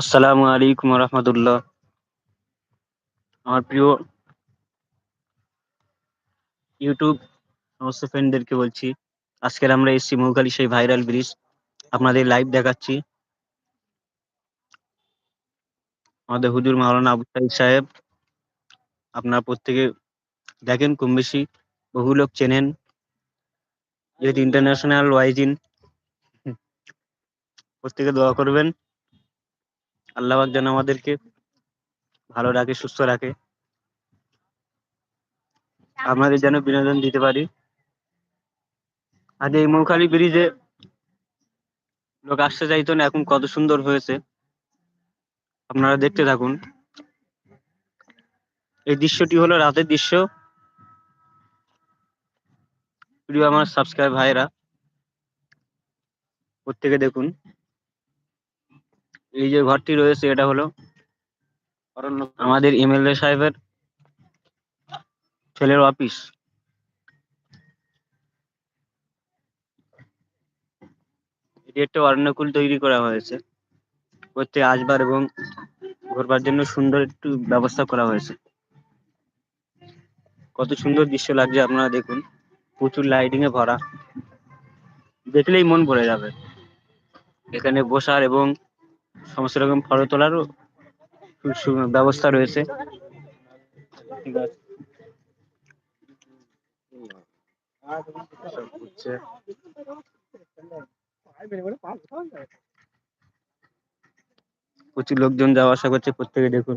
আসসালামু আলাইকুম রহমতুল্লাহ। আমার প্রিয় ইউটিউব সমস্ত ফ্রেন্ডদেরকে বলছি, আজকের আমরা এসেছি মৌখালি সেই ভাইরাল ব্রিজ। আপনাদের লাইভ দেখাচ্ছি। আমাদের হুজুর মাওলানা আবু সাইদ সাহেব, আপনারা প্রত্যেকে দেখেন, কম বেশি বহু লোক চেনেন। যেহেতু ইন্টারন্যাশনাল ওয়াইজিন। প্রত্যেকে দোয়া করবেন। আল্লাহ যেন আমাদেরকে ভালো রাখে, সুস্থ রাখে। আপনাদের যেন বিনোদন দিতে পারি। আজ এই মৌখালি ব্রিজে লোক আসতে চাইতো না, এখন কত সুন্দর হয়েছে। আপনারা দেখতে থাকুন। এই দৃশ্যটি হলো রাতের দৃশ্য। প্রিয় আমার সাবস্ক্রাইব ভাইরা প্রত্যেকে দেখুন। এই যে ঘরটি রয়েছে, এটা হলো আমাদের এমএলএ সাহেবের ছেলের অফিস। এটি একটা অরণ্যকুল তৈরি করা হয়েছে। প্রত্যেক আসবার এবং ঘোরবার জন্য সুন্দর একটু ব্যবস্থা করা হয়েছে। কত সুন্দর দৃশ্য লাগছে আপনারা দেখুন। প্রচুর লাইটিং এ ভরা। দেখলেই মন ভরে যাবে। এখানে বসার এবং সমস্ত রকম ফটো তোলারও ব্যবস্থা রয়েছে। ঠিক আছে। প্রচুর লোকজন যাওয়া আসা করছে প্রত্যেকে দেখুন।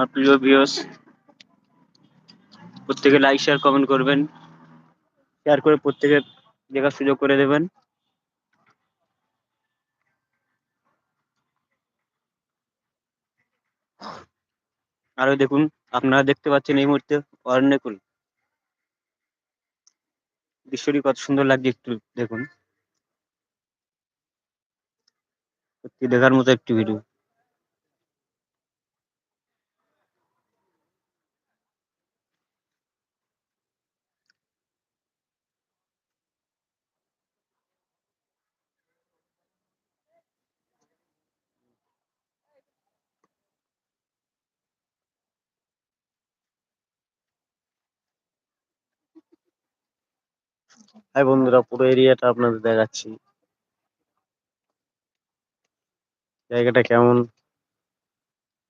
আমার প্রিয় ভিউস প্রত্যেকে লাইক শেয়ার কমেন্ট করবেন। শেয়ার করে প্রত্যেকে দেখার সুযোগ করে দেবেন। আরও দেখুন, আপনারা দেখতে পাচ্ছেন এই মুহূর্তে অরণ্যকুল। দৃশ্যটি কত সুন্দর লাগছে একটু দেখুন। সত্যি দেখার মতো একটি ভিডিও হাই বন্ধুরা, পুরো এরিয়াটা আপনাদের দেখাচ্ছি। জায়গাটা কেমন?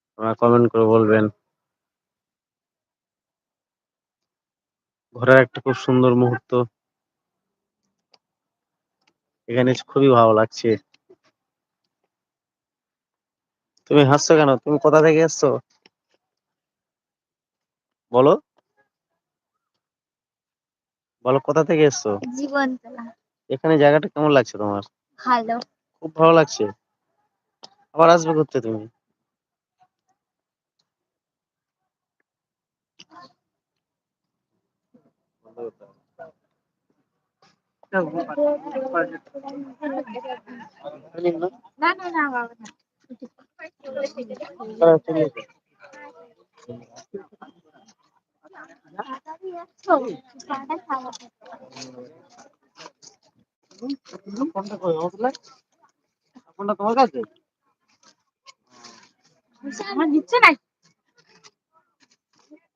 আপনারা কমেন্ট করে বলবেন। ঘোরার একটা খুব সুন্দর মুহূর্ত। এখানে খুবই ভালো লাগছে। তুমি হাসছো কেন? তুমি কোথা থেকে এসছো? বলো। বলো কোথা থেকে এসছো? জীবনতলা এখানে জায়গাটা কেমন লাগছে তোমার? ভালো। খুব ভালো লাগছে। আবার আসবে ঘুরতে তুমি? না না না বাবা না।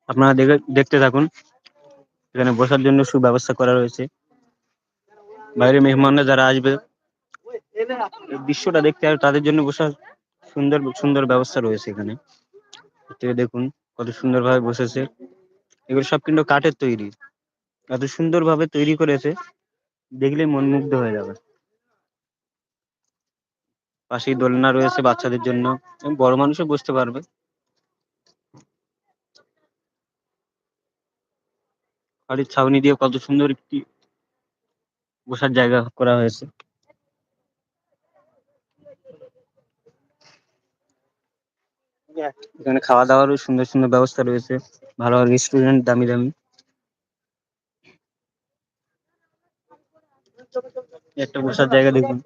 আপনারা দেখে দেখতে থাকুন। এখানে বসার জন্য সুব্যবস্থা করা রয়েছে। বাইরে মেহমানরা যারা আসবে দৃশ্যটা দেখতে আর তাদের জন্য বসার সুন্দর সুন্দর ব্যবস্থা রয়েছে এখানে। দেখুন কত সুন্দরভাবে বসেছে। এগুলো সব কিন্তু কাঠের তৈরি। এত সুন্দরভাবে তৈরি করেছে, দেখলে মন মুগ্ধ হয়ে যাবে। পাশেই দোলনা রয়েছে বাচ্চাদের জন্য বড় মানুষও বসতে পারবে। বাড়ির ছাউনি দিয়ে কত সুন্দর একটি বসার জায়গা করা হয়েছে। এখানে খাওয়া দাওয়ারও সুন্দর সুন্দর ব্যবস্থা রয়েছে। ভালো ভালো রেস্টুরেন্ট দামি দামি। একটা বসার জায়গা দেখুন।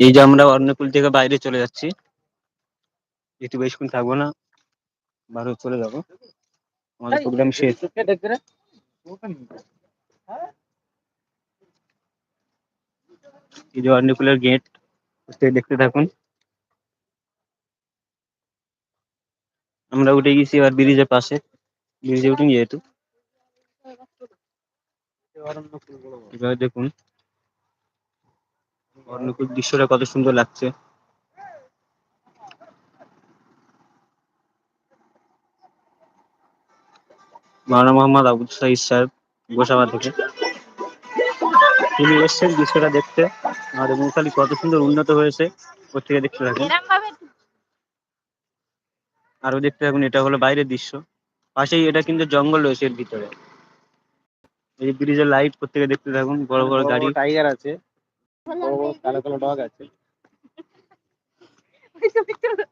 এই যে আমরা অর্ণকুল থেকে বাইরে চলে যাচ্ছি। একটু বেশিক্ষণ থাকব না বারো চলে যাব। আমাদের প্রোগ্রাম শেষ। এই যে অর্ণকুলের গেট দেখতে থাকুন। আমরা উঠে গেছি এবার ব্রিজের পাশে। ব্রিজে উঠে যেহেতু। এবার দেখুন। অর্ণকুল দৃশ্যটা কত সুন্দর লাগছে। মাওলানা মোহাম্মদ আবুল সাইদ সাহেব গোসাবা থেকে। তিনি এসছেন দৃশ্যটা দেখতে। আর মুখালি কত সুন্দর উন্নত হয়েছে। ওর থেকে দেখতে থাকুন। আরও দেখতে থাকুন, এটা হলো বাইরের দৃশ্য। পাশেই এটা কিন্তু জঙ্গল রয়েছে এর ভিতরে। এই যে ব্রিজের লাইট প্রত্যেকে দেখতে থাকুন বড় বড় গাড়ি। টাইগার আছে কালো কালো ডগ আছে।